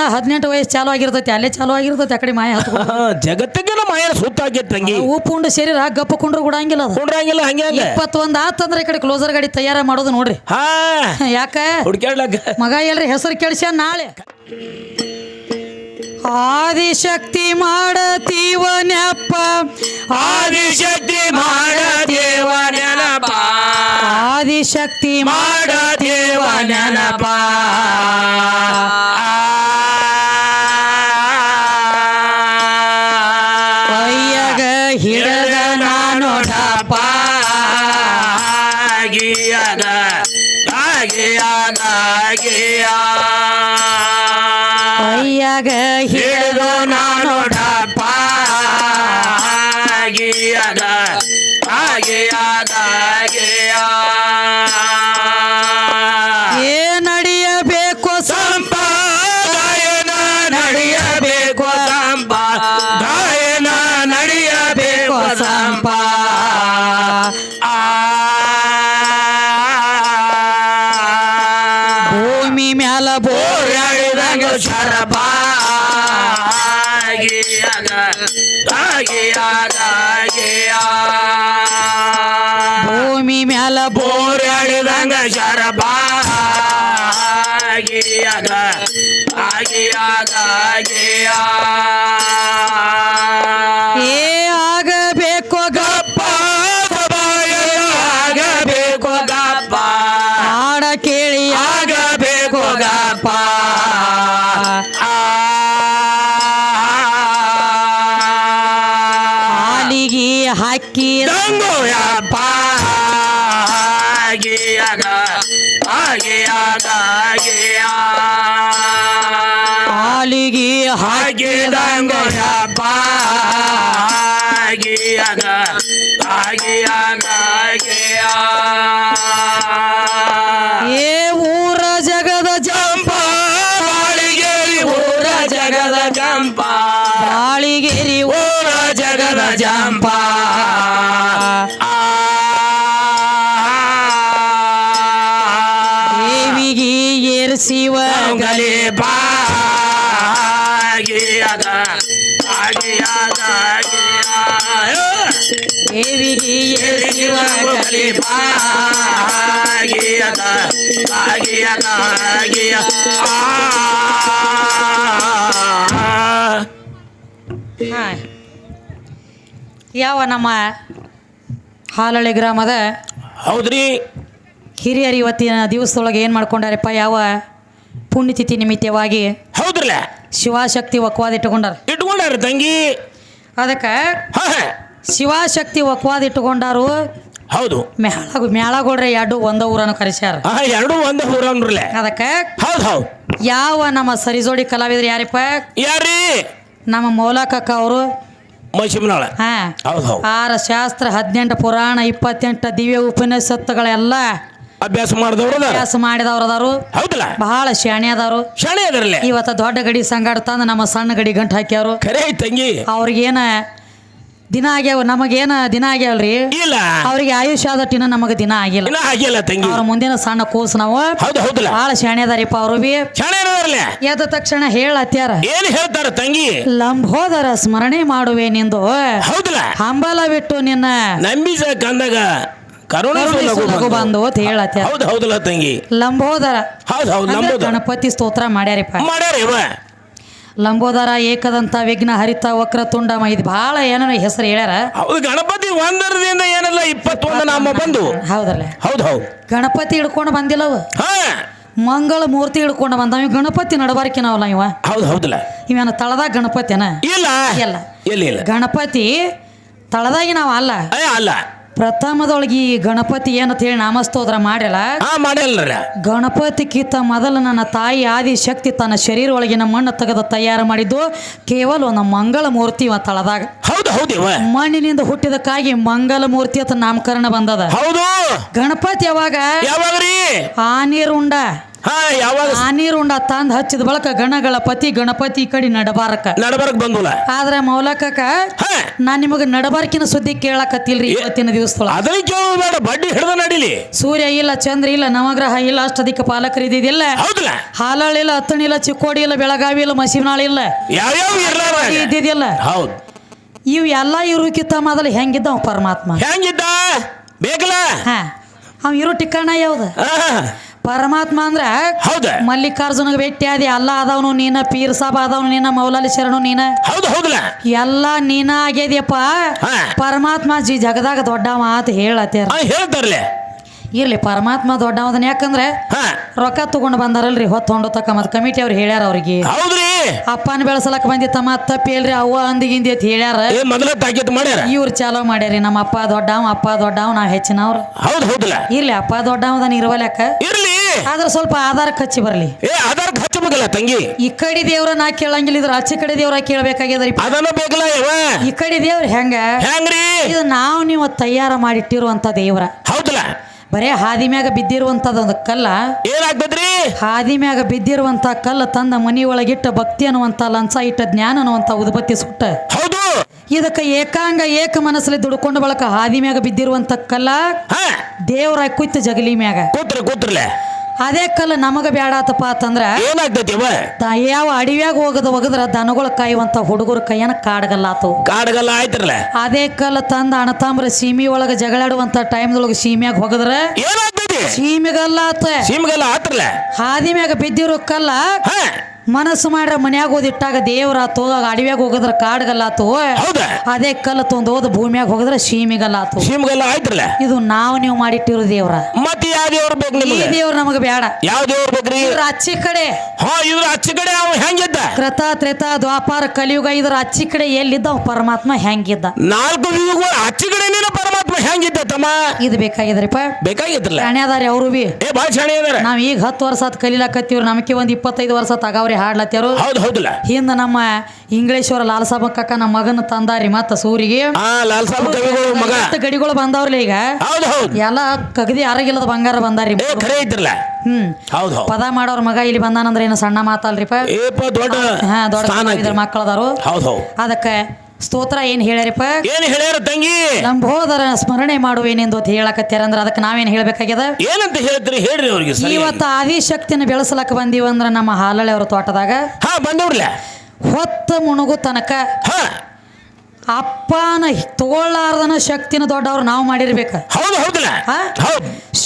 ಇನ್ನ ಹದಿನೆಂಟು ವಯಸ್ಸು ಚಾಲು ಆಗಿರ್ತೈತಿ ಅಲ್ಲೇ ಚಾಲು ಆಗಿರ್ತೈತಿ ಆ ಕಡೆ ಮಾಯ ಹತ್ತು ಜಗತ್ತಿಗೆಲ್ಲ ಮಾಯ ಸುತ್ತಾಗೈತೆ ತಂಗಿ. ಉಪ್ಪು ಉಂಡು ಶರೀರ ಗಪ್ಪ ಕುಂಡ್ರು ಕೂಡ ಹಂಗಿಲ್ಲ ಅದು. ಕುಂಡ್ರಂಗಿಲ್ಲ ಹಂಗೆ ಇಪ್ಪತ್ತೊಂದು ಆತಂದ್ರೆ ಈ ಕಡೆ ಕ್ಲೋಸರ್ ಗಾಡಿ ತಯಾರ ಮಾಡೋದು ನೋಡ್ರಿ. ಹಾ. ಯಾಕ? ಹುಡ್ಕ್ಯಾಡ್ಲಕ್ಕ. ಮಗ ಎಲ್ರಿ ಹೆಸರು ಕೇಳಿಸ್ಯ ನಾಳೆ. ಆದಿಶಕ್ತಿ ಮಾಡತೀವ ನೆಪ್ಪ ಆದಿಶಕ್ತಿ ಮಾಡದೇವನಪ್ಪ ನೆನಪ. ಆದಿಶಕ್ತಿ ಮಾಡದೇವನಪ್ಪ ನೆನಪ. ಹಿಡದ ಹಿಡಿದು ನಾನು ಏ ಊರ ಜಗದ ಊರ ಜಗದ ಜಂಪ. ಬಾಳಿಗೆರಿ ಊರ ಜಗದ ಜಂಪ. ದೇವಿಗೆ ಏರ್ಸಿವ ಗಲೇ ಬಾಗಿಯಾಗ ಯಾವ ನಮ್ಮ ಹಾಲಳ್ಳಿ ಗ್ರಾಮದ ಹೌದ್ರಿ. ಹಿರಿಯರು ಇವತ್ತಿನ ದಿವಸದೊಳಗೆ ಏನು ಮಾಡ್ಕೊಂಡಾರಪ್ಪ? ಯಾವ ಪುಣ್ಯತಿಥಿ ನಿಮಿತ್ತವಾಗಿ ಹೌದ್ರಲ್ಲ. ಶಿವಶಕ್ತಿ ಒಕ್ವಾದ ಇಟ್ಟುಕೊಂಡಾರ. ಇಟ್ಕೊಂಡಾರ ತಂಗಿ. ಅದಕ್ಕೆ ಶಿವಶಕ್ತಿ ಒಕ್ವಾದ ಇಟ್ಟುಕೊಂಡಾರು ಹೌದು. ಮ್ಯಾಳ ಮ್ಯಾಳಗೌಡ್ರೆ ಎರಡು ಒಂದ ಊರನ್ನು ಕರೆಸ್ಯಾರ. ಆ, ಎರಡು ಒಂದೇ ಊರನ್ರಲ್ಲ ಅದಕ್ಕೆ ಹೌದು ಹೌದು. ಯಾವ ನಮ್ಮ ಸರಿಜೋಡಿ ಕಲಾವಿದ್ರು ಯಾರಿಪ್ಪ? ಯಾರಿ ನಮ್ಮ ಮೌಲಾಕಕ್ಕ ಅವರು. ಮೈಸಿಮನಾಳ ಹಾ. ಹೌದು ಹೌದು. ಆರ ಶಾಸ್ತ್ರ ಹದಿನೆಂಟು ಪುರಾಣ ಇಪ್ಪತ್ತೆಂಟು ದಿವ್ಯ ಉಪನಿಷತ್ತುಗಳೆಲ್ಲ ಅಭ್ಯಾಸ ಮಾಡಿದವರು ಅಭ್ಯಾಸ ಮಾಡಿದವ್ರು ಅದಾರು. ಹೌದಲ್ಲ? ಬಹಳ ಶಾಣೆ ಅದಾರು. ಶಾಣೆ ಅದರಲ್ಲೇ. ಇವತ್ತ ದೊಡ್ಡ ಗಡಿ ಸಂಗಾಡ ತಂದು ನಮ್ಮ ಸಣ್ಣ ಗಡಿ ಗಂಟು ಹಾಕ್ಯಾರು. ಖರೆ ಐತ್ ತಂಗಿ. ಅವ್ರಿಗೇನ ದಿನ ಆಗ್ಯಾವ ನಮಗೇನ ದಿನ ಆಗ್ಯಾವಲ್ರಿ? ಇಲ್ಲ. ಅವ್ರಿಗೆ ಆಯುಷ್ಯ ಆದಟ್ಟಿನ ನಮಗೆ ದಿನ ಆಗಿಲ್ಲ. ಇನ್ನ ಆಗಿಲ್ಲ ತಂಗಿ. ಅವ್ರ ಮುಂದಿನ ಸಣ್ಣ ಕೂಸು ನಾವು ಹೌದು ಹೌದಲ್ಲ. ಬಹಳ ಶಾಣೆ ಅದಾರಿಪ್ಪ ಅವರು ಬಿ. ಶಾಣೆ ಎದ್ದ ತಕ್ಷಣ ಹೇಳತ್ಯಾರ ಏನ್ ಹೇಳ್ತಾರ ತಂಗಿ? ಲಂಬೋದರ ಸ್ಮರಣೆ ಮಾಡುವೆ ನಿಂದು. ಹೌದಲ್ಲ. ಹಂಬಲ ಬಿಟ್ಟು ನಿನ್ನ ನಂಬಿಸ ಕಂದಾಗ ಕರುಣೆ ಕರುಣಿಸು ಲಘು ಬಂದು. ಅಂತ ಹೇಳತ್ಯಾರ ಹೌದು ಹೌದಲ್ಲ ತಂಗಿ. ಲಂಬೋದರ. ಹೌದು ಹೌದು ಅಂದ್ರೆ ಗಣಪತಿ ಸ್ತೋತ್ರ ಮಾಡ್ಯಾರಿಪ್ಪ. ಮಾಡ್ಯಾರ ಇವ ಲಂಬೋದರ ಏಕದಂತ ವಿಘ್ನ ಹರಿತ ವಕ್ರ ತುಂಡ ಇದು ಭಾಳ ಏನೋ ಹೆಸರು ಹೇಳ್ಯಾರ. ಹೌದು ಗಣಪತಿ ಒಂದರದಿಂದ ಏನಲ್ಲ ಇಪ್ಪತ್ತೊಂದು ನಾಮ ಬಂದು. ಹೌದಲ್ಲ ಹೌದು ಹೌದು. ಗಣಪತಿ ಹಿಡ್ಕೊಂಡು ಬಂದಿಲ್ಲವ ಹಾ. ಮಂಗಳ ಮೂರ್ತಿ ಹಿಡ್ಕೊಂಡು ಬಂದವ ಇವ ಗಣಪತಿ ನಡಬಾರಿಕೆ ನಾವಲ್ಲ ಇವ. ಹೌದು ಹೌದಲ್ಲ. ಇವನ ತಳದಾಗ ಗಣಪತಿನ? ಇಲ್ಲ. ಇಲ್ಲ. ಇಲ್ಲ ಇಲ್ಲ. ಗಣಪತಿ ತಳದಾಗಿ ನಾವು ಅಲ್ಲ. ಅಲ್ಲ. ಪ್ರಥಮದೊಳಗೆ ಈ ಗಣಪತಿ ಏನಂತ ಹೇಳಿ ನಾಮಸ್ತೋದ್ರ ಮಾಡ್ಯಲ್ಲ ಹಾ ಕಿತ್ತ ಗಣಪತಿಗಿಂತ ಮೊದಲು ನನ್ನ ತಾಯಿ ಆದಿ ಶಕ್ತಿ ತನ್ನ ಶರೀರ ಒಳಗಿನ ಮಣ್ಣು ತೆಗೆದು ತಯಾರು ಮಾಡಿದ್ದು ಕೇವಲ ಒಂದು ಮಂಗಳ ಮೂರ್ತಿ ಇವ ತಳದಾಗ. ಹೌದು ಮಣ್ಣಿನಿಂದ ಹುಟ್ಟಿದಕ್ಕಾಗಿ ಮಂಗಲ ಮೂರ್ತಿ ಅಂತ ನಾಮಕರಣ ಬಂದದ. ಹೌದು. ಗಣಪತಿ ಯಾವಾಗ? ಯಾವಾಗ್ರಿ ಆ ನೀರುಂಡ. ಹಾ ಯಾವಾಗ ಆ ನೀರುಂಡ ತಂದ್ ಹಚ್ಚಿದ ಬಳಕ ಗಣಗಳ ಪತಿ ಗಣಪತಿ ಈ ಕಡೆ ನಡಬಾರಕ. ನಡಬರ್ಕ್ ಬಂದಿಲ್ಲ ಆದ್ರೆ ಮೌಲಕಕ್ಕ ಹಾ. ನಾ ನಿಮಗ ನಡಬಾರ್ಕಿನ ಸುದ್ದಿ ಕೇಳಕತ್ತಿಲ್ರಿ ಇವತ್ತಿನ ದಿವಸದೊಳಗ ಅದನ್ನ ಕೇಳೋದು ಬೇಡ ಬಡ್ಡಿ ಹಿಡ್ದ ನಡೀಲಿ. ಸೂರ್ಯ ಇಲ್ಲ ಚಂದ್ರ ಇಲ್ಲ ನವಗ್ರಹ ಇಲ್ಲ ಅಷ್ಟಧಿಕ ಪಾಲಕರು ಇದ್ದಿದ್ದಿಲ್ಲ. ಹೌದಲ್ಲ ಹಾಲಾಳ ಇಲ್ಲ ಅತ್ತಣಿ ಇಲ್ಲ ಚಿಕ್ಕೋಡಿ ಇಲ್ಲ ಬೆಳಗಾವಿ ಇಲ್ಲ ಮಸೀನಾಳ ಇಲ್ಲ. ಯಾವ್ಯಾವ ಇರ್ಲಾರ? ಇದ್ದಿದ್ದಿಲ್ಲ. ಹೌದು. ಇವು ಎಲ್ಲ ಇರೋಕ್ಕಿಂತ ಮೊದಲು ಹೆಂಗಿದ್ದವ ಪರಮಾತ್ಮ? ಹೆಂಗಿದ್ದ? ಬೇಕಲ್ಲ? ಹಾ. ಅವ್ ಇರೋ ಟಿಕ್ಕಣ ಯಾವ್ದು? ಪರಮಾತ್ಮ ಅಂದ್ರೆ ಹೌದ. ಮಲ್ಲಿಕಾರ್ಜುನಗೆ ಭೇಟಿ ಆದಿ ಅಲ್ಲ ಅದಾವನು ನೀನ ಪೀರ್ ಸಾಬ್ ಅದಾವನು ನೀನ ಮೌಲಾಲಿ ಶರಣು ನೀನ. ಹೌದು ಹೌದಲ್ಲ? ಎಲ್ಲ ನೀನ ಆಗ್ಯದ್ಯಪ್ಪ. ಪರಮಾತ್ಮ ಜಿ ಜಗದಾಗ ದೊಡ್ಡ ಅಂತ ಹೇಳತ್ಯಾರ. ಹಾ ಹೇಳ್ತಾರಲೆ. ಇರ್ಲಿ ಪರಮಾತ್ಮ ದೊಡ್ಡವದನ್ ಯಾಕಂದ್ರೆ ರೊಕ್ಕ ತಗೊಂಡ್ ಬಂದಾರಲ್ರಿ ಹೊತ್ತು ಹೊಂಡು ತಕ್ಕ ಮತ್ ಕಮಿಟಿ ಅವ್ರು ಹೇಳ್ಯಾರ ಅವ್ರಿಗೆ. ಹೌದ್ರಿ. ಅಪ್ಪನ ಬೆಳೆಸಲಕ್ ಬಂದಿತ್ತಮ್ಮ ತಪ್ಪಿ ಹೇಳ್ರಿ ಅವ್ವ ಅಂದಿಗಿಂದಿ ಅಂತ ಹೇಳ್ಯಾರ. ಏ ಮೊದಲ ಟಾಕೆಟ್ ಮಾಡ್ಯಾರ? ಇವ್ರು ಚಾಲೋ ಮಾಡ್ಯಾರಿ ನಮ್ಮ ಅಪ್ಪ ದೊಡ್ಡವ ಅಪ್ಪ ದೊಡ್ಡವ ನಾ ಹೆಚ್ಚಿನವ್ರು. ಹೌದು ಹೌದಲ್ಲ? ಇರ್ಲಿ ಅಪ್ಪ ದೊಡ್ಡವದನ್ ಇರುವಲ್ಯಾಕ ಇರ್ಲಿ. ಆದ್ರೆ ಸ್ವಲ್ಪ ಆಧಾರ ಕಚ್ಚಿ ಬರ್ಲಿ. ಏ ಕಚ್ಚಿ ಹಚ್ಚಬೇಕಲ್ಲ ತಂಗಿ? ಈ ಕಡೆ ದೇವ್ರ ನಾ ಕೇಳಂಗಿಲ್ಲ ಇದ್ರ ಆಚೆ ಕಡೆ ದೇವ್ರ ಕೇಳ್ಬೇಕಾಗ್ಯದ್ರಿ. ಅದನ್ನ ಬೇಕಲ್ಲ ಈ ಕಡೆ ದೇವ್ರ ಹೆಂಗ? ಹೆಂಗ್ರಿ? ಇದು ನಾವು ನೀವು ತಯಾರ ಮಾಡಿಟ್ಟಿರುವಂತ ದೇವ್ರ. ಹೌದಲ್ಲ? ಬರೇ ಹಾದಿ ಮ್ಯಾಗ ಬಿದ್ದಿರುವಂತದೊಂದು ಕಲ್ಲ. ಏನಾಗ್ತದ್ರಿ? ಹಾದಿ ಮ್ಯಾಗ ಬಿದ್ದಿರುವಂತ ಕಲ್ಲ ತಂದ ಮನಿ ಒಳಗಿಟ್ಟ ಭಕ್ತಿ ಅನ್ನುವಂತ ಲಂಚ ಇಟ್ಟ ಜ್ಞಾನ ಅನ್ನುವಂತ ಉದ್ಬತ್ತಿ ಸುಟ್ಟ. ಹೌದು. ಇದಕ್ಕೆ ಏಕಾಂಗ ಏಕ ಮನಸ್ಸಲ್ಲಿ ದುಡ್ಕೊಂಡು ಬಳಕ ಹಾದಿ ಮ್ಯಾಗ ಬಿದ್ದಿರುವಂತ ಕಲ್ಲ ಕುಯ್ತು ಕುಯ್ತ ಜಗಲಿ ಮ್ಯಾಗ. ಕೂತ್ರ ಕೂತ್ರಲೆ. ಅದೇ ಕಲ್ಲು ನಮಗ ಬೇಡಾತಪ್ಪ ಅಂತಂದ್ರ ಏನಾಗ್ತೈತಿ ಯವ ಅಡಿವ್ಯಾಗ ಹೋಗದ ಒಗದ್ರ ದನಗಳ ಕಾಯುವಂತ ಹುಡುಗರ ಕೈಯನ ಕಾಡಗಲ್ಲಾತು ಕಾಡಗಲ್ಲ ಆಯ್ತ್ರಲ್ಲ? ಅದೇ ಕಲ್ಲು ತಂದ ಅಣತಾಂಬ್ರ ಸೀಮಿ ಒಳಗ ಜಗಳಾಡುವಂತ ಟೈಮ್ದೊಳಗ ಸೀಮ್ಯಾಗ ಹೋಗದ್ರ ಏನಾಗ್ತೈತಿ? ಸೀಮಿಗಲ್ಲಾತ ಸಿಮ್ಗೆಲ್ಲ ಆತ್ರಲ್ಲ? ಹಾದಿ ಮ್ಯಾಗ ಬಿದ್ದಿರೋ ಕಲ್ಲ ಮನಸ್ಸು ಮಾಡ್ರ ಮನ್ಯಾಗ ಓದಿಟ್ಟಾಗ ದೇವ್ರಾತು ಅಡವ್ಯಾಗ ಹೋಗದ್ರ ಕಾಡ್ಗಲ್ಲಾತು ಹೌದಾ? ಅದೇ ಕಲ್ಲು ತೊಂದು ಹೋದ ಭೂಮಿಯಾಗ ಹೋಗದ್ರ ಸೀಮಿಗಲ್ಲಾತು ಸಿಮ್ಗೆಲ್ಲ ಆಯ್ತ್ರಲ್ಲ ಇದು ನಾವು ನೀವು ಮಾಡಿಟ್ಟಿರೋ ದೇವ್ರ. ಮತ್ತೆ ಯಾವ ದೇವ್ರ ಬೇಕು ಈ ನಿಮಗೆ? ದೇವ್ರ ನಮಗ ಬೇಡ ಯಾವ ದೇವ್ರ ಬೇಕ್ರಿ? ಇದ್ರ ಅಚ್ಚಿ ಕಡೆ. ಹಾ ಇದ್ರ ಅಚ್ಚಿ ಕಡೆ ಅವ ಹೆಂಗಿದ್ದ? ಕೃತ ತ್ರೇತ ದ್ವಾಪಾರ ಕಲಿಯುಗ ಇದ್ರ ಅಚ್ಚಿ ಕಡೆ ಎಲ್ಲಿದ್ದ ಪರಮಾತ್ಮ ಹೆಂಗಿದ್ದ? ನಾಲ್ಕು ಯುಗಗಳು ಅಚ್ಚಿ ಕಡೆ ಪರಮಾತ್ಮ ಹೆಂಗಿದ್ದ ತಮ್ಮ? ಇದು ಬೇಕಾಗಿದ್ರಿಪ್ಪ. ಬೇಕಾಗಿದ್ರಲ್ಲ? ಶಾಣ್ಯದಾರಿ ಅವರು ಬಿ. ಏ ಬಾಳ ಶಾಣೆ ಅದಾರ ನಾವ್ ಈಗ ಹತ್ತು ವರ್ಷ ಆತ್ ಕಲಿಲಾಕತ್ತೀವ್ರಿ ನಮಗೆ ಒಂದ್ ಇಪ್ಪತ್ತೈದು ವರ್ಷ ತಗಾವ್ರಿ ಹಾಡ್ಲತ್ಯಾರು? ಹೌದು ಹೌದಲ್ಲ. ಹಿಂದ ನಮ್ಮ ಇಂಗ್ಲೇಶ್ವರ ಲಾಲ್ಸಾಬ ಕಕ್ಕ ನಮ್ಮ ಮಗನ ತಂದಾರಿ ಮತ್ತ ಸೂರಿಗೆ. ಆ ಲಾಲ್ ಸಾಬ್ ಕವಿಗಳು ಮಗ. ಮತ್ತ ಗಡಿಗಳು ಬಂದವ್ರಲ್ಲ ಈಗ? ಹೌದು ಹೌದು. ಎಲ್ಲ ಕಗದಿ ಆರಗಿಲ್ಲದ ಬಂಗಾರ ಬಂದಾರಿ ಏ ಖರೆ ಐತ್ರಲ್ಲ ಹ್ಮ್. ಹೌದು ಹೌದು. ಪದ ಮಾಡೋರ್ ಮಗ ಇಲ್ಲಿ ಬಂದಾನಂದ್ರ ಏನು ಸಣ್ಣ ಮಾತಲ್ರಿಪ್ಪ ಏಪ ದೊಡ್ಡ ಹಾ ಮಕ್ಕಳದಾರು. ಹೌದು ಹೌದು. ಅದಕ್ಕೆ ಸ್ತೋತ್ರ ಏನ್ ಹೇಳ್ಯಾರಪ್ಪ? ಏನ್ ಹೇಳ್ಯಾರ ತಂಗಿ? ಲಂಬೋದರ ಸ್ಮರಣೆ ಮಾಡುವೇನೆಂದು ಅಂತ ಹೇಳಕತ್ಯಾರ ಅಂದ್ರ ಅದಕ್ಕೆ ನಾವೇನ್ ಹೇಳ್ಬೇಕಾಗ್ಯದ? ಏನಂತ ಹೇಳ್ತೀರಿ ಹೇಳ್ರಿ ಅವ್ರಿಗೆ ಸರಿ. ಇವತ್ತು ಆದಿಶಕ್ತಿನ ಬೆಳೆಸಲಕ್ಕ ಬಂದೀವಂದ್ರ ನಮ್ಮ ಹಾಲಳೆ ಅವ್ರ ತೋಟದಾಗ ಹಾ ಬಂದವ್ರಲ್ಲ. ಹೊತ್ತ ಮುಣುಗು ತನಕ ಹಾ. ಅಪ್ಪನ ತಗೊಳ್ಳಾರ್ದನ ಶಕ್ತಿನ ದೊಡ್ಡವ್ರು ನಾವು ಮಾಡಿರ್ಬೇಕು. ಹೌದು ಹೌದಲ್ಲ?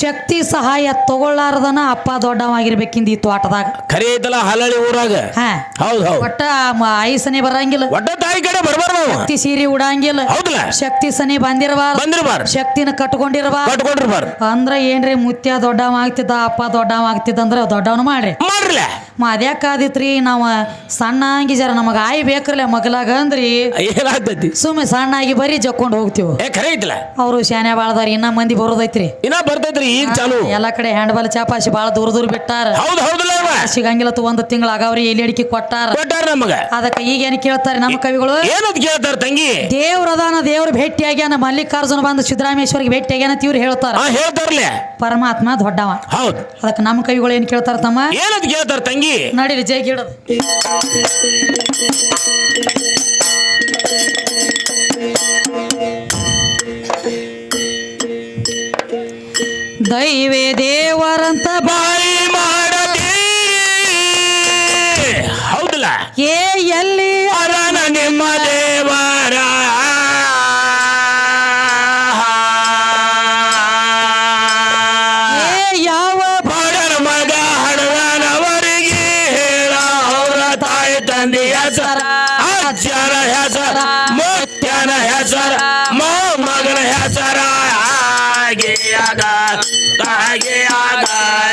ಶಕ್ತಿ ಸಹಾಯ ತಗೊಳ್ಳಾರ್ದನ ಅಪ್ಪ ದೊಡ್ಡವಾಗಿರ್ಬೇಕಿಂದ ಈ ತೋಟದಾಗ. ಖರೆ ಐತಲ್ಲ ಹಲಳಿ ಊರಾಗ ಹೌದು ಒಟ್ಟ ಐಸನೆ ಬರಂಗಿಲ್ಲ. ಒಟ್ಟ ತಾಯಿ ಕಡೆ ಬರ್ಬಾರ್ದು ನಾವು ಶಕ್ತಿ ಸೀರೆ ಉಡಂಗಿಲ್ಲ. ಹೌದಲ್ಲ. ಶಕ್ತಿ ಸನಿ ಬಂದಿರಬಾರ್ದು. ಬಂದಿರ್ಬಾರ್ದು. ಶಕ್ತಿನ ಕಟ್ಕೊಂಡಿರಬಾರ್ದು. ಕಟ್ಕೊಂಡಿರ್ಬಾರ್ದು. ಅಂದ್ರ ಏನ್ರಿ ಮುತ್ಯ ದೊಡ್ಡವ ಆಗ್ತಿದ್ದ ಅಪ್ಪ ದೊಡ್ಡವ ಆಗ್ತಿದ್ದ ಅಂದ್ರ ದೊಡ್ಡವನ ಮಾಡ್ರಿ. ಮಾಡ್ರಲ್ಲ. ಅದ್ಯಾಕಾದಿತ್ರಿ ನಾವು ಸಣ್ಣ ಅಂಗಿ ಜರ ನಮಗ ಆಯ್ ಬೇಕ್ರಲ್ಲ ಮಗಲಾಗ ಅಂದ್ರಿ ಏನಾಗ್ತೈತಿ? ಸುಮ್ಮನೆ ಸಣ್ಣ ಆಗಿ ಬರೀ ಜಕ್ಕೊಂಡು ಹೋಗ್ತೀವಿ? ಏ ಖರೆ ಐತಲ್ಲ? ಅವರು ಶಾನೆ ಬಾಳದಾರ ಇನ್ನ ಮಂದಿ ಬರೋದೈತ್ರಿ. ಇನ್ನ ಬರ್ತೈತ್ರಿ ಈಗ ಚಾಲು. ಎಲ್ಲಾ ಕಡೆ ಹ್ಯಾಂಡ್ಬಾಲ್ ಚಾಪಾಸಿ ಬಾಳ ದೂರ ದೂರ ಬಿಟ್ಟಾರ. ಹೌದು ಹೌದಲ್ಲ ಇವ ಸಿಗಂಗಿಲ್ಲ ತು ಒಂದ್ ತಿಂಗಳ ಆಗವ್ರಿ ಎಲ್ಲಿ ಅಡಿಕೆ ಕೊಟ್ಟಾರ. ಕೊಟ್ಟಾರ ನಮಗ. ಅದಕ್ಕೆ ಈಗ ಏನ್ ಕೇಳ್ತಾರೆ ನಮ್ಮ ಕವಿಗಳು? ಏನಂತ ಕೇಳ್ತಾರ ತಂಗಿ? ದೇವ್ರದಾನ ದೇವ್ರ ಭೇಟಿ ಆಗ್ಯಾನ ಮಲ್ಲಿಕಾರ್ಜುನ ಬಂದು ಸಿದ್ದರಾಮೇಶ್ವರಿಗೆ ಭೇಟಿ ಆಗ್ಯಾನ ಅಂತ ಇವ್ರು ಹೇಳ್ತಾರ. ಹಾ ಪರಮಾತ್ಮ ದೊಡ್ಡವ. ಹೌದು. ಅದಕ್ಕೆ ನಮ್ಮ ಕವಿಗಳು ಏನ್ ಕೇಳ್ತಾರ ತಮ್ಮ ಏನಂತ ಕೇಳ್ತಾರ ತಂಗಿ? ನಡೀರಿ ಜೈ ಗಿಡದು. ದೈವೇ ದೇವರಂತ ಬಾಯಿ ಮಾಡದಿ ಹೌದಲ್ಲ? ಏ ಎಲ್ಲಿ ಅರನ ನಿಮ್ಮ ದೇವರ. ಯಾವ ಬಡನ ಮಗ ಹಡದನವರಿಗೆ ಹೇಳ ಅವರ ತಾಯಿ ತಂದೆ ಹೆಸರ ಅಜ್ಜನ ಹೆಸರ ಮುತ್ಯನ ಹೆಸರ ಮೊಮ್ಮಗನ ಹೆಸರ ಹಾಗೆಯಾಗ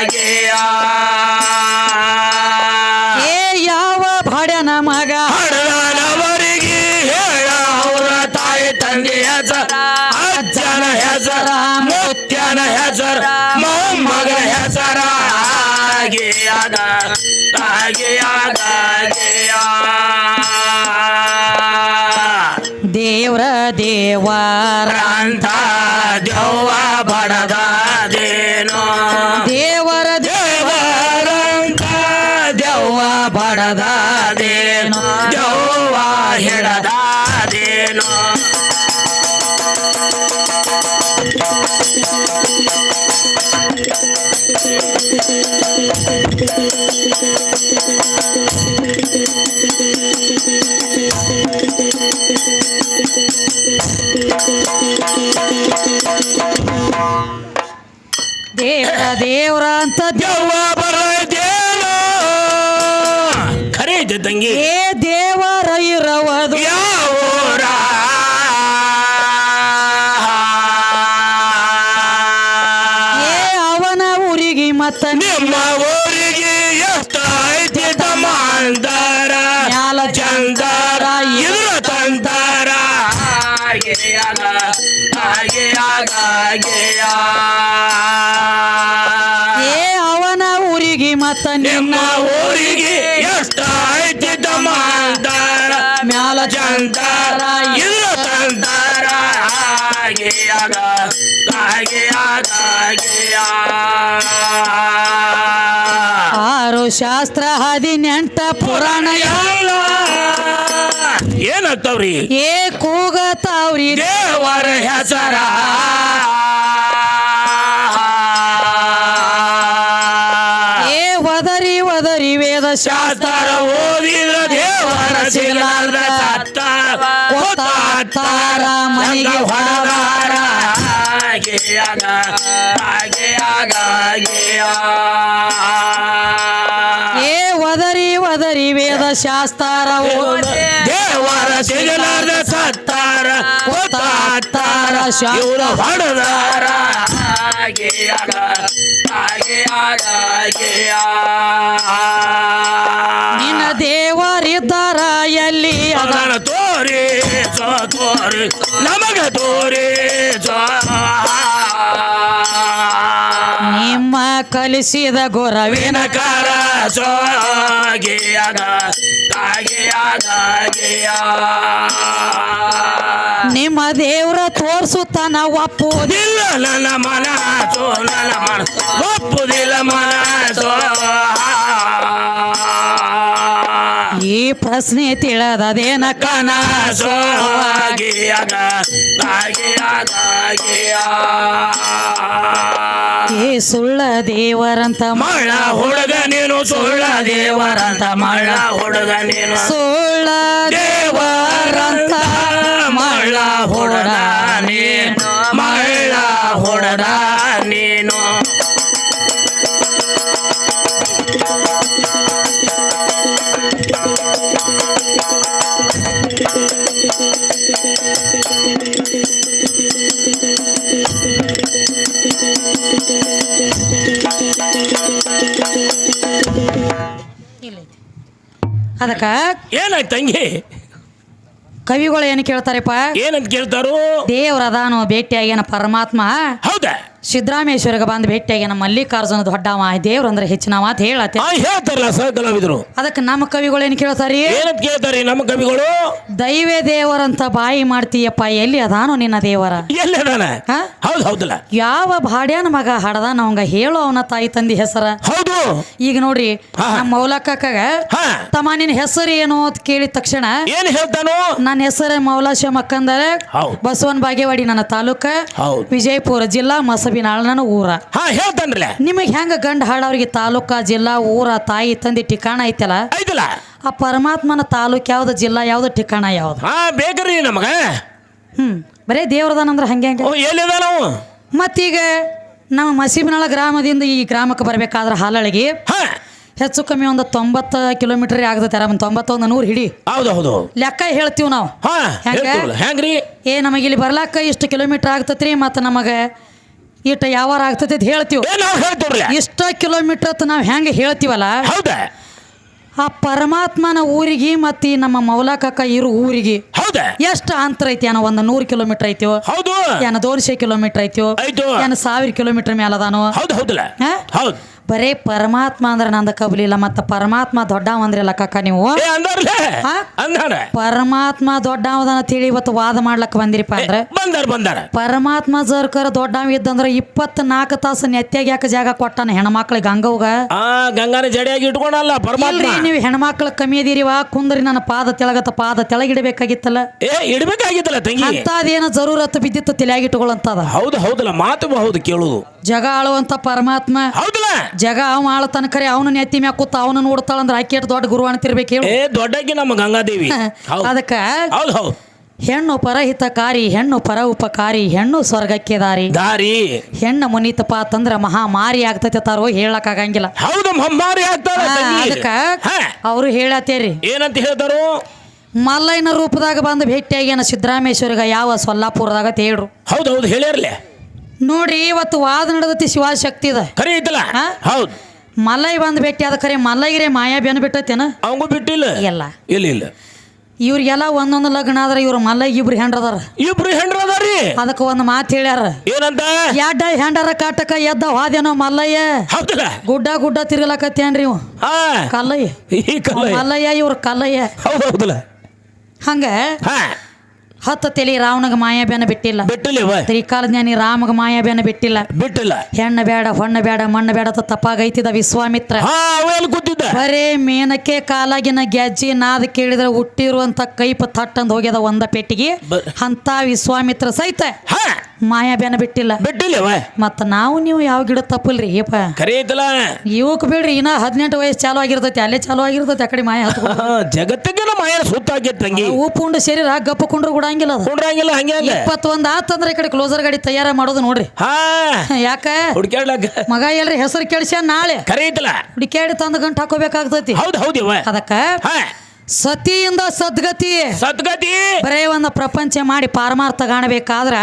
ಹಾಗೆಯಾಗ ಏ ಯಾವ ಭಾಡ್ಯನ ಮಗ ಹಡದನವರಿಗೆ ಹೇಳ ಅವರ ತಾಯಿ ತಂದೆ ಹೆಸರ ಅಜ್ಜನ ಹೆಸರ ಮುತ್ಯನ ಹೆಸರ ಮೊಮ್ಮಗನ ಹೆಸರ ಹಾಗೆಯಾಗ ಹಾಗೆಯಾಗ ದೇವ್ರ ದೇವರ ಅಂತ ದೆವ್ವ ದೇವ್ರ ಅಂತ ದೇವ ಬರದೇನು? ಖರೆ ಐತೆ ತಂಗಿ. ಏ ದೇವರ ಇರವದು. ಯಾವೂರ? ಏ ಅವನ ಊರಿಗೆ ಮತ್ತ ನಿಮ್ಮ ನಿಮ್ಮ ಊರಿಗೆ ಎಷ್ಟು ಐತಿ ತಮಾಂದರ ಮ್ಯಾಲ ಚಂದರ ಇದ್ರ ತಂದರ ಹಾಗೆಯಾಗ ಹಾಗೆಯಾಗ ಹಾಗೆಯ ಆರು ಶಾಸ್ತ್ರ ಹದಿನೆಂಟ ಪುರಾಣ ಎಲ್ಲ ಏನತ್ತವ್ರಿ ಏ ಕೂಗತಾವ್ರಿ ದೇವರ ಹೆಸರ. ವೇದ ಶಾಸ್ತ್ರ. ಓದಿದ್ರ ಓದಿದ ದೇವರ ಸಿಗಲಾರ್ದ ಸತ್ತ ಗೊತ್ತಾಗ್ತಾರ ಮನೆಗೆ ಹೊಡದಾರ ಹಾಗೆಯಾಗ ಹಾಗೆಯಾಗ ಹಾಗೆಯ ಏ ಒದರಿ ಒದರಿ ವೇದ ಶಾಸ್ತ್ರ. ದೇವರ ಸಿಗಲಾರ್ದ ಸತ್ತಾರ ಗೊತ್ತಾಗ್ತಾರ ಶಾಸ್ತ್ರ. ಹೊಡೆದಾರ ಹಾಗೆಯಾಗ ಆಗ ನಿನ್ನ ದೇವರಿದ್ದಾರ ಎಲ್ಲಿ ಅದ? ತೋರಿ ಸೋ ತೋರಿ ನಮಗ ತೋರಿ ಸೋ ನಿಮ್ಮ ಕಲಿಸಿದ ಗೊರವಿನ ಕಾರ ಸೋಗಿಯಾಗ ಕಾಗಿಯಾಗ ಗಿಯ ನಿಮ್ಮ ದೇವ್ರ ತೋರ್ಸುತ್ತಾನ ನಾವು ಇಲ್ಲ ನನ್ನ ಮನ ಸೋ ನನ್ನ ಮನ. ಒಪ್ಪುದಿಲ್ಲ ಮನ ಸೋ ಈ ಪ್ರಶ್ನೆ ತಿಳಿದದೇನ ಕನ ಸೋಗಿಯಾಗ ಕಾಗಿಯಾಗ ಗಿಯ ಏ ಸುಳ್ಳ ದೇವರಂತ ಮಳ ಹುಡುಗ ನೀನು ಸುಳ್ಳ ದೇವರಂತ ಮಳ ಹುಡುಗ ನೀನು. ಸುಳ್ಳ ದೇವರಂತ ಮಳ್ಳ ಹೊಡ ನೀನು ಮಳ್ಳ ಹೊಡ ನೀನು. ಅದಕ್ಕ ಏನಾಯ್ತು ತಂಗಿ ಕವಿಗಳು ಏನು ಕೇಳ್ತಾರಪ್ಪ? ಏನಂತ ಕೇಳ್ತಾರೋ? ದೇವ್ರ ಭೇಟಿ ಭೇಟಿಯಾಗ್ಯಾನ ಪರಮಾತ್ಮ? ಹೌದಾ? ಸಿದ್ದರಾಮೇಶ್ವರಿಗೆ ಬಂದು ಭೇಟಿಯಾಗ್ಯಾನ ಮಲ್ಲಿಕಾರ್ಜುನ ದೊಡ್ಡವ ದೇವ್ರ ಅಂದ್ರೆ ಹೆಚ್ಚಿನ ಮಾತು ಹೇಳತ್ತೆ. ಹೇಳ್ತಾರಲ್ಲ ಸಹ ಕಲಾವಿದರು ಅದಕ್ಕೆ ನಮ್ಮ ಕವಿಗಳು ಏನ್ ಕೇಳ್ತಾರಿ? ಏನಂತ ಕೇಳ್ತಾರೆ ನಮ್ಮ ಕವಿಗಳು? ದೈವೇ ದೇವರಂತ ಬಾಯಿ ಮಾಡ್ತೀಯಪ್ಪ ಎಲ್ಲಿ ಅದಾನು ನಿನ್ನ ದೇವರ? ಎಲ್ಲದಾನ ಹಾ? ಹೌದು ಹೌದಲ್ಲ. ಯಾವ ಭಾಡ್ಯಾನ ಮಗ ಹಾಡದಾನ ಅವಂಗ ಹೇಳು ಅವನ ತಾಯಿ ತಂದಿ ಹೆಸರ. ಹೌದು. ಈಗ ನೋಡ್ರಿ ಹಾ. ನಮ್ಮ ಮೌಲಕ್ಕಗ ಹಾ. ತಮ್ಮ ನಿನ್ ಹೆಸರು ಏನು ಅಂತ ಕೇಳಿದ ತಕ್ಷಣ ಏನ್ ಹೇಳ್ತಾನು? ನನ್ನ ಹೆಸರು ಮೌಲಾಶ ಮಕ್ಕಂದರೆ ಬಸವನ್ ಬಸವನ ಬಾಗೇವಾಡಿ ನನ್ನ ತಾಲೂಕ ಹೌದು. ವಿಜಯಪುರ ಜಿಲ್ಲಾ ಮಸಬಿನಾಳ ನನ್ನ ಊರ. ಹಾ ಹೇಳ್ತಾನ್ರಲ್ಲ ನಿಮಗೆ ಹೆಂಗ ಗಂಡ ಹಾಡವ್ರಿಗೆ ತಾಲೂಕ ಜಿಲ್ಲಾ ಊರ ತಾಯಿ ತಂದೆ ಠಿಕಾಣ ಐತಲ್ಲ? ಐತಲ್ಲ. ಆ ಪರಮಾತ್ಮನ ತಾಲೂಕ್ ಯಾವ್ದು ಜಿಲ್ಲಾ ಯಾವ್ದು ಠಿಕಾಣ ಯಾವ್ದು? ಹಾ ಬೇಕ್ರಿ ನಮಗ. ಹ್ಮ್ ಬರೇ ದೇವ್ರದಾನಂದ್ರ ಹಂಗೆ ಹಂಗೆ. ಓ ಎಲ್ಲಿದ ನಾವು ಮತ್ತೀಗ ನಮ್ಮ ಮಸೀಬಿನಾಳ ಗ್ರಾಮದಿಂದ ಈ ಗ್ರಾಮಕ್ಕೆ ಬರಬೇಕಾದ್ರೆ ಹಾಲಳಿಗೆ. ಹಾ. ಹೆಚ್ಚು ಕಮ್ಮಿ ಒಂದು ತೊಂಬತ್ತು ಕಿಲೋಮೀಟರ್ ಆಗ್ತೈತೆ ಆರಾಮ್ ತೊಂಬತ್ತೊಂದು ನೂರು ಹಿಡಿ. ಹೌದು ಹೌದು. ಲೆಕ್ಕ ಹೇಳ್ತೀವಿ ನಾವು. ಹಾ ಹೆಂಗೆ? ಹೇಳ್ತೀವಲ್ಲ ಹೆಂಗ್ರಿ? ಏ ನಮಗೆ ಇಲ್ಲಿ ಬರ್ಲಾಕ ಇಷ್ಟು ಕಿಲೋಮೀಟರ್ ಆಗ್ತತ್ರಿ ಮತ್ತು ನಮಗೆ ಇಟ್ಟು ಯಾವಾರ ಆಗ್ತದೆ ಅಂತ ಹೇಳ್ತೀವಿ. ಏ ನಾವು ಹೇಳ್ತೀವ್ರಲ್ಲ ಇಷ್ಟ ಕಿಲೋಮೀಟರ್ ಅಂತ ನಾವು ಹೆಂಗೆ ಹೇಳ್ತೀವಲ್ಲ? ಹೌದಾ. ಆ ಪರಮಾತ್ಮನ ಊರಿಗೆ ಮತ್ತು ಈ ನಮ್ಮ ಮೌಲಾಕಕ್ಕ ಇರೋ ಊರಿಗೆ ಹೌದಾ. ಎಷ್ಟು ಅಂತರ ಐತಿ ಏನೋ ಒಂದು ನೂರು ಕಿಲೋಮೀಟರ್ ಐತಿಯೋ ಹೌದು. ಏನೋ ದೋರ್ಶೆ ಕಿಲೋಮೀಟರ್ ಐತಿಯೋ ಏನೋ ಏನ ಸಾವಿರ ಕಿಲೋಮೀಟರ್ ಮೇಲೆ ಅದಾನೋ? ಹೌದು ಹೌದಲ್ಲ. ಹೌದು. ಬರೇ ಪರಮಾತ್ಮ ಅಂದ್ರೆ ನಂದ ಕಬಲಿಲ್ಲ ಮತ್ತ ಪರಮಾತ್ಮ ದೊಡ್ಡವ ಅಂದ್ರಲ್ಲ ಕಾಕ ನೀವು? ಹಾ? ಪರಮಾತ್ಮ ದೊಡ್ಡವದನ್ನ ತಿಳಿ ಇವತ್ತು ವಾದ ಮಾಡ್ಲಕ್ ಬಂದಿರಿಪ್ಪ ಅಂದ್ರೆ? ಬಂದಾರ ಬಂದಾರ. ಪರಮಾತ್ಮ ಜರ್ಕರ ದೊಡ್ಡವ ಇದ್ದಂದ್ರ ಇಪ್ಪತ್ನಾಲ್ಕು ತಾಸು ನೆತ್ಯಾಗ ಯಾಕೆ ಜಾಗ ಕೊಟ್ಟಾನ ಹೆಣ್ಮಕ್ಳಿಗೆ ಹಂಗವ್ಗ? ಆ ಗಂಗಾನ ಜಡಿಯಾಗಿ ಇಟ್ಕೊಂಡಲ್ಲ ಪರಮಾತ್ಮ? ಇಲ್ರಿ ನೀವು ಹೆಣ್ಮಕ್ಳ ಕಮ್ಮಿ ಅದೀರಿವ ಕುಂದ್ರಿ ನನ್ನ ಪಾದ ತೆಳಗತ್ತ ಪಾದ ತೆಳಗಿಡಬೇಕಾಗಿತ್ತಲ್ಲ? ಏ ಇಡ್ಬೇಕಾಗಿತ್ತಲ್ಲ ತಂಗಿ? ಅಂತದೇನ ಜರೂರತ್ತು ಬಿದ್ದಿತ್ತು ತಲೆಯಾಗಿ ಇಟ್ಕೊಳ್ಳಂತದ ಹೌದು ಹೌದಲ್ಲ ಮಾತು ಹೌದು ಕೇಳುದು ಜಗ ಆಳುವಂತ ಪರಮಾತ್ಮ. ಹೌದಲ್ಲ? ಜಗ ಅವ ಆಳತನ ಕರೆ ಅವನ ನೆತ್ತಿ ಮ್ಯಾಗ ಕೂತ ಅವನ ನೋಡ್ತಾಳಂದ್ರ ಆಕೆ ಎಷ್ಟ್ ದೊಡ್ಡ ಗುರು ಅಂತಿರ್ಬೇಕು ಹೇಳು. ಏ ದೊಡ್ಡಕ್ಕೆ ನಮ್ಮ ಗಂಗಾದೇವಿ. ಹೌದು. ಅದಕ್ಕ ಹೌದು ಪರ ಹೆಣ್ಣು ಪರಹಿತಕಾರಿ ಹೆಣ್ಣು ಪರ ಉಪಕಾರಿ ಹೆಣ್ಣು ಸ್ವರ್ಗಕ್ಕೆ ದಾರಿ. ದಾರಿ. ಹೆಣ್ಣು ಮುನಿತಪ್ಪ ಅಂತಂದ್ರ ಮಹಾಮಾರಿ ಆಗ್ತೈತೆ ತಾರೋ ಹೇಳಕ್ ಆಗಂಗಿಲ್ಲ. ಹೌದು ಮಮ್ಮಾರಿ ಅದಕ್ಕ ಅವರು ಹೇಳತ್ತೇರಿ. ಏನಂತ ಹೇಳ್ತಾರು? ಮಲ್ಲಯ್ಯನ ರೂಪದಾಗ ಬಂದು ಭೇಟಿಯಾಗ್ಯಾನ ಸಿದ್ದರಾಮೇಶ್ವರಿಗ ಯಾವ ಸೊಲ್ಲಾಪುರದಾಗ ತೇಳ್ರು. ಹೌದು ಹೌದು ಹೇಳಿರ್ಲೆ ನೋಡ್ರಿ ಇವತ್ತು ವಾದ ನಡೆದತಿ ಶಿವಶಕ್ತಿ ಇದೆ ಖರೆ ಐತಲ್ಲ? ಹೌದು. ಮಲ್ಲಯ್ ಬಂದು ಭೇಟಿ ಆದ ಕರೆ ಮಲ್ಲಯ್ಯರೇ ಮಾಯಾ ಬೆನ್ ಬಿಟ್ಟೈತೇನ? ಅವಂಗೂ ಬಿಟ್ಟಿಲ್ಲ? ಎಲ್ಲ ಇಲ್ಲ ಇಲ್ಲ. ಇವ್ರಿಗೆಲ್ಲ ಒಂದೊಂದು ಲಗ್ನ ಆದ್ರೆ ಇವ್ರ ಮಲ್ಲಯ್ಯ ಇಬ್ರು ಹೆಂಡ್ರದಾರ. ಇಬ್ರು ಹೆಂಡ್ರದಾರಿ ಅದಕ್ಕೆ ಒಂದು ಮಾತು ಹೇಳ್ಯಾರ. ಏನಂತ? ಎಡ್ಡ ಹೆಂಡರ ಕಾಟಕ ಎದ್ದ ಹಾದೇನೋ ಮಲ್ಲಯ್ಯ ಹೌದಲ್ಲ? ಗುಡ್ಡ ಗುಡ್ಡ ತಿರ್ಗಲಾಕತ್ತೇನ್ರಿ ಇವ್? ಹಾ ಕಲ್ಲಯ್ಯ. ಈ ಕಲ್ಲ ಮಲ್ಲಯ್ಯ ಇವ್ರ ಕಲ್ಲಯ್ಯ. ಹೌದು ಹೌದಲ್ಲ? ಹಂಗ ಹಾ. ಹತ್ತು ತಲೆ ರಾವಣಗ ಮಾಯಾ ಬೆನ ಬಿಟ್ಟಿಲ್ಲ. ಬಿಟ್ಟಿಲ್ಲ ತ್ರಿಕಾಲ ಜ್ಞಾನಿ ರಾಮಗ ಮಾಯಾ ಬೆನ ಬಿಟ್ಟಿಲ್ಲ. ಬಿಟ್ಟಿಲ್ಲ. ಹೆಣ್ಣ ಬೇಡ ಹೊಣ್ಣ ಬೇಡ ಮಣ್ಣ ಬೇಡ ತಪ್ಪಾಗೈತಿದ ವಿಶ್ವಾಮಿತ್ರ. ಬರೇ ಮೇನಕ್ಕೆ ಕಾಲಾಗಿನ ಗೆಜ್ಜಿ ನಾದ ಕೇಳಿದ್ರೆ ಹುಟ್ಟಿರುವಂತ ಕೈಪ ತಟ್ಟಂದ್ ಹೋಗ್ಯದ ಒಂದ ಪೆಟ್ಟಿಗೆ. ಅಂತ ವಿಶ್ವಾಮಿತ್ರ ಸಹಿತ ಮಾಯಾಬೇನ ಮಾಯಾ ಬೆನ ಬಿಟ್ಟಿಲ್ಲ ಬಿಟ್ಟಿಲ್ಲ ಮತ್ತ ನಾವು ನೀವು ಯಾವ ಗಿಡ ತಪ್ಪಲ್ರಿ? ಏಪ. ಇವಕ್ ಬಿಡ್ರಿ ಇನ್ನ ಹದಿನೆಂಟು ವಯಸ್ಸು ಚಾಲು ಆಗಿರ್ತೈತಿ ಅಲ್ಲೇ ಚಾಲು ಆಗಿರ್ತೈತಿ ಆ ಕಡೆ ಮಾಯ ಜಗತ್ತಿಗೆ ನಮ್ಮ ಮಾಯನ ತಂಗಿ ಉಪ್ಪುಂಡು ಶರೀರ ಗಪ್ಪ ಕುಂಡ್ರು ಗುಡಂಗಿಲ್ಲ ಅದು. ಕುಂಡ್ರಂಗಿಲ್ಲ ಹಂಗೆ ಇಪ್ಪತ್ತೊಂದು ಆತಂದ್ರೆ ಈ ಕಡೆ ಕ್ಲೋಸರ್ ಗಾಡಿ ತಯಾರ ಮಾಡೋದು ನೋಡ್ರಿ. ಹಾ. ಯಾಕ? ಹುಡ್ಕ್ಯಾಡ್ಲಕ್ಕ. ಮಗ ಎಲ್ರಿ ಹೆಸರು ಕೇಳಿಸ ನಾಳೆ? ಕರೀತಲ್ಲ. ಹುಡುಕ್ಯಾಡಿ ತಂದು ಗಂಟು ಹಾಕೋಬೇಕಾಗ್ತೈತಿ. ಹೌದು ಹೌದು ಅದಕ್ಕ ಸತಿಯಿಂದ ಸದ್ಗತಿ. ಸದ್ಗತಿ. ಬರೇ ಒಂದು ಪ್ರಪಂಚ ಮಾಡಿ ಪಾರ್ಮಾರ್ ತಗಾಣಬೇಕಾದ್ರ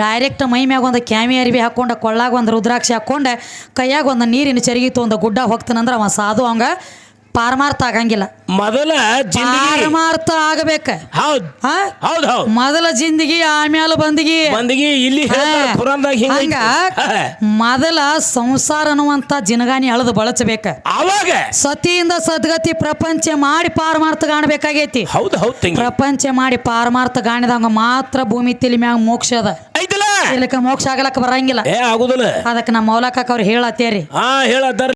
ಡೈರೆಕ್ಟ್ ಮೈ ಮ್ಯಾಗ ಒಂದು ಕ್ಯಾಮಿ ಅರಿವಿ ಹಾಕೊಂಡ ಕೊಳ್ಳಾಗ ಒಂದು ರುದ್ರಾಕ್ಷಿ ಹಾಕೊಂಡ ಕೈಯಾಗ ಒಂದು ನೀರಿನ ಚರಿಗಿತ್ತು ಒಂದು ಗುಡ್ಡ ಹೋಗ್ತಾನಂದ್ರೆ ಅವ ಸಾಧು ಅವಂಗ ಪಾರಮಾರ್ಥ ಆಗಂಗಿಲ್ಲ. ಮೊದಲ ಜಿಂದಗಿ. ಪಾರಮಾರ್ಥ ಆಗಬೇಕ. ಹೌದ್. ಹಾ? ಹೌದ್ ಹೌದ್. ಮೊದಲ ಜಿಂದಗಿ ಆಮ್ಯಾಲ ಬಂದಿಗಿ. ಮಂದಿಗೆ ಇಲ್ಲಿ ಹಾ. ಕುರಾನ್ದಾಗ ಹಂಗ ಹಿಂಗ ಮೊದಲ ಸಂಸಾರ ಅನ್ನುವಂತ ಜಿನಗಾನಿ ಅಳದು ಬಳಸಬೇಕ. ಅವಾಗ. ಸತಿಯಿಂದ ಸದ್ಗತಿ ಪ್ರಪಂಚ ಮಾಡಿ ಪಾರಮಾರ್ಥ ಕಾಣಬೇಕಾಗೈತಿ. ಹೌದು ಹೌದು ತಂಗಿ. ಪ್ರಪಂಚ ಮಾಡಿ ಪಾರಮಾರ್ಥ ಕಾಣಿದಂಗ ಮಾತ್ರ ಭೂಮಿ ತಿಳಿ ಮ್ಯಾಗ ಮೋಕ್ಷ ಅದ. ಐತಲ್ಲ? ಇಲ್ಲಕ ಮೋಕ್ಷ ಆಗಲಕ್ಕ ಬರಂಗಿಲ್ಲ. ಏ ಆಗುದಿಲ್ಲ. ಅದಕ್ಕೆ ನಮ್ಮ ಮೌಲಕಾಕ ಅವ್ರು ಹೇಳತ್ತೇರಿ. ಹಾ ಹೇಳತ್ತಾರ.